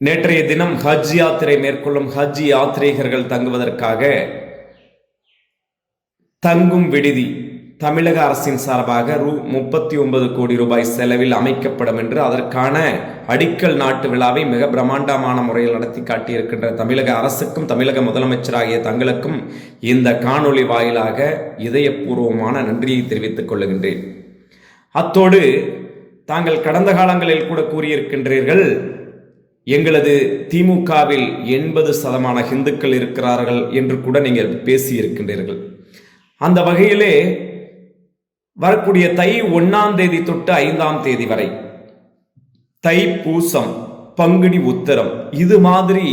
நேற்றைய தினம் ஹஜ் யாத்திரை மேற்கொள்ளும் ஹஜ் யாத்ரீகர்கள் தங்குவதற்காக தங்கும் விடுதி தமிழக அரசின் சார்பாக ரூ முப்பத்தி ஒன்பது கோடி ரூபாய் செலவில் அமைக்கப்படும் என்று அதற்கான அடிக்கல் நாட்டு விழாவை மிக பிரம்மாண்டமான முறையில் நடத்தி காட்டியிருக்கின்ற தமிழக அரசுக்கும் தமிழக முதலமைச்சராகிய தங்களுக்கும் இந்த காணொளி வாயிலாக இதயபூர்வமான நன்றியை தெரிவித்துக் கொள்ளுகின்றேன் அத்தோடு தாங்கள் கடந்த காலங்களில் கூட கூறியிருக்கின்றீர்கள் எங்களது திமுகவில் எண்பது சதமான ஹிந்துக்கள் இருக்கிறார்கள் என்று கூட நீங்கள் பேசியிருக்கின்றீர்கள். அந்த வகையிலே வரக்கூடிய தை ஒன்னாம் தேதி தொட்டு ஐந்தாம் தேதி வரை தை பூசம் பங்குனி உத்தரம் இது மாதிரி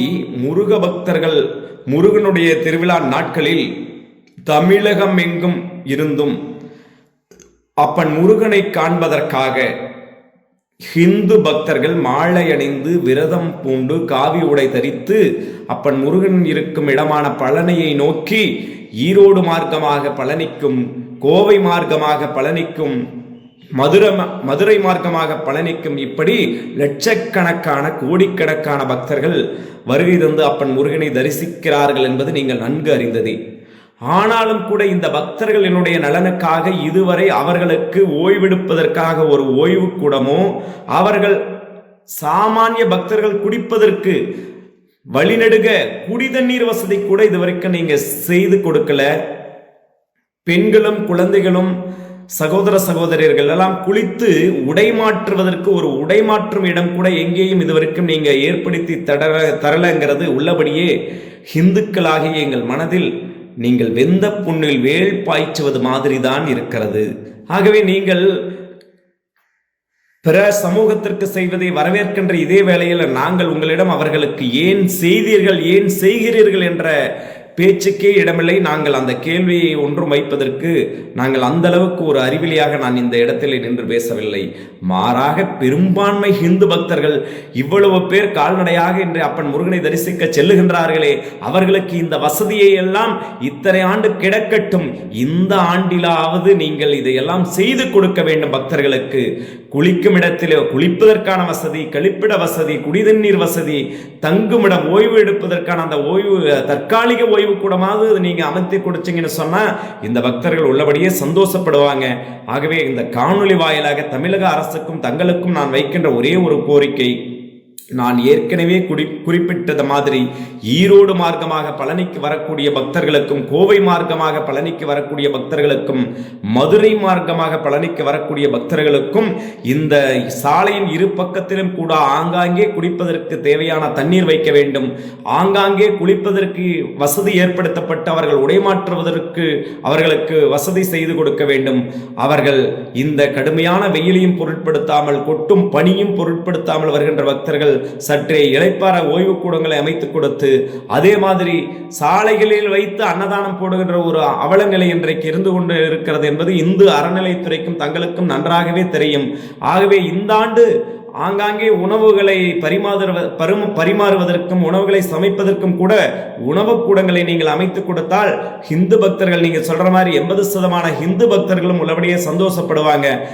முருக பக்தர்கள் முருகனுடைய திருவிழா நாட்களில் தமிழகம் எங்கும் இருந்தும் அப்பன் முருகனை காண்பதற்காக ஹிந்து பக்தர்கள் மாலை அணிந்து விரதம் பூண்டு காவி உடை தரித்து அப்பன் முருகன் இருக்கும் இடமான பழனியை நோக்கி ஈரோடு மார்க்கமாக பழனிக்கும் கோவை மார்க்கமாக பழனிக்கும் மதுரை மதுரை மார்க்கமாக பழனிக்கும் இப்படி லட்சக்கணக்கான கோடிக்கணக்கான பக்தர்கள் வருகை தந்து அப்பன் முருகனை தரிசிக்கிறார்கள் என்பது நீங்கள் நன்கு அறிந்ததே. ஆனாலும் கூட இந்த பக்தர்களினுடைய நலனுக்காக இதுவரை அவர்களுக்கு ஓய்வெடுப்பதற்காக ஒரு ஓய்வு கூடமோ அவர்கள் சாமானிய பக்தர்கள் குடிப்பதற்கு வழிநெடுக குடி தண்ணீர் வசதி கூட இதுவரைக்கும் நீங்க செய்து கொடுக்கல. பெண்களும் குழந்தைகளும் சகோதர சகோதரியர்கள் எல்லாம் குளித்து உடை மாற்றுவதற்கு ஒரு உடை மாற்றும் இடம் கூட எங்கேயும் இதுவரைக்கும் நீங்க ஏற்படுத்தி தர தரலங்கிறது உள்ளபடியே இந்துக்களாகிய எங்கள் மனதில் நீங்கள் வெந்த புண்ணில் வேல் பாய்ச்சுவது மாதிரி தான் இருக்கிறது. ஆகவே நீங்கள் பிற சமூகத்திற்கு செய்வதை வரவேற்கின்ற இதே வேளையில் நாங்கள் உங்களிடம் அவர்களுக்கு ஏன் செய்தீர்கள் ஏன் செய்கிறீர்கள் என்ற பேச்சுக்கே இடமில்லை. நாங்கள் அந்த கேள்வியை ஒன்றும் வைப்பதற்கு நாங்கள் அந்த அளவுக்கு ஒரு அறிவிலியாக நான் இந்த இடத்தில் நின்று பேசவில்லை. மாறாக பெரும்பான்மை ஹிந்து பக்தர்கள் இவ்வளவு பேர் கால்நடையாக இன்று அப்பன் முருகனை தரிசிக்க செல்லுகின்றார்களே அவர்களுக்கு இந்த வசதியை எல்லாம் இத்தனை ஆண்டு கிடக்கட்டும். இந்த ஆண்டிலாவது நீங்கள் இதையெல்லாம் செய்து கொடுக்க வேண்டும் பக்தர்களுக்கு. குளிக்கும் இடத்தில் குளிப்பதற்கான வசதி கழிப்பிட வசதி குடிதண்ணீர் வசதி தங்குமிடம் ஓய்வு எடுப்பதற்கான அந்த ஓய்வு தற்காலிக ஓய்வு ஓய்வு கூடமாவது நீங்க அமைத்து கொடுத்தீங்கன்னு சொன்னா இந்த பக்தர்கள் உள்ளபடியே சந்தோஷப்படுவாங்க. ஆகவே இந்த காணொளி வாயிலாக தமிழக அரசுக்கும் தங்களுக்கும் நான் வைக்கின்ற ஒரே ஒரு கோரிக்கை நான் ஏற்கனவே குடி குறிப்பிட்டது மாதிரி ஈரோடு மார்க்கமாக பழனிக்கு வரக்கூடிய பக்தர்களுக்கும் கோவை மார்க்கமாக பழனிக்கு வரக்கூடிய பக்தர்களுக்கும் மதுரை மார்க்கமாக பழனிக்கு வரக்கூடிய பக்தர்களுக்கும் இந்த சாலையின் இரு பக்கத்திலும் கூட ஆங்காங்கே குடிப்பதற்கு தேவையான தண்ணீர் வைக்க வேண்டும். ஆங்காங்கே குளிப்பதற்கு வசதி ஏற்படுத்தப்பட்டு அவர்கள் உடைமாற்றுவதற்கு அவர்களுக்கு வசதி செய்து கொடுக்க வேண்டும். அவர்கள் இந்த கடுமையான வெயிலையும் பொருட்படுத்தாமல் கொட்டும் பனியும் பொருட்படுத்தாமல் வருகின்ற பக்தர்கள் சற்றே இழைப்பார ஓய்வு கூடங்களை அமைத்துக் கொடுத்து அதே மாதிரி சாலைகளில் வைத்து அன்னதானம் போடுகின்ற ஒரு அவலநிலை இன்றைக்கு இருந்து கொண்டு இருக்கிறது என்பது இந்து அறநிலைத்துறைக்கும் தங்களுக்கும் நன்றாகவே தெரியும். ஆகவே இந்த ஆண்டு ஆங்காங்கே உணவுகளை பரிமாறுவ பரும் பரிமாறுவதற்கும் உணவுகளை சமைப்பதற்கும் கூட உணவு கூடங்களை நீங்கள் அமைத்து கொடுத்தால் ஹிந்து பக்தர்கள் நீங்க சொல்ற மாதிரி எண்பது சதமான ஹிந்து பக்தர்களும் உள்ளபடியே சந்தோஷப்படுவாங்க.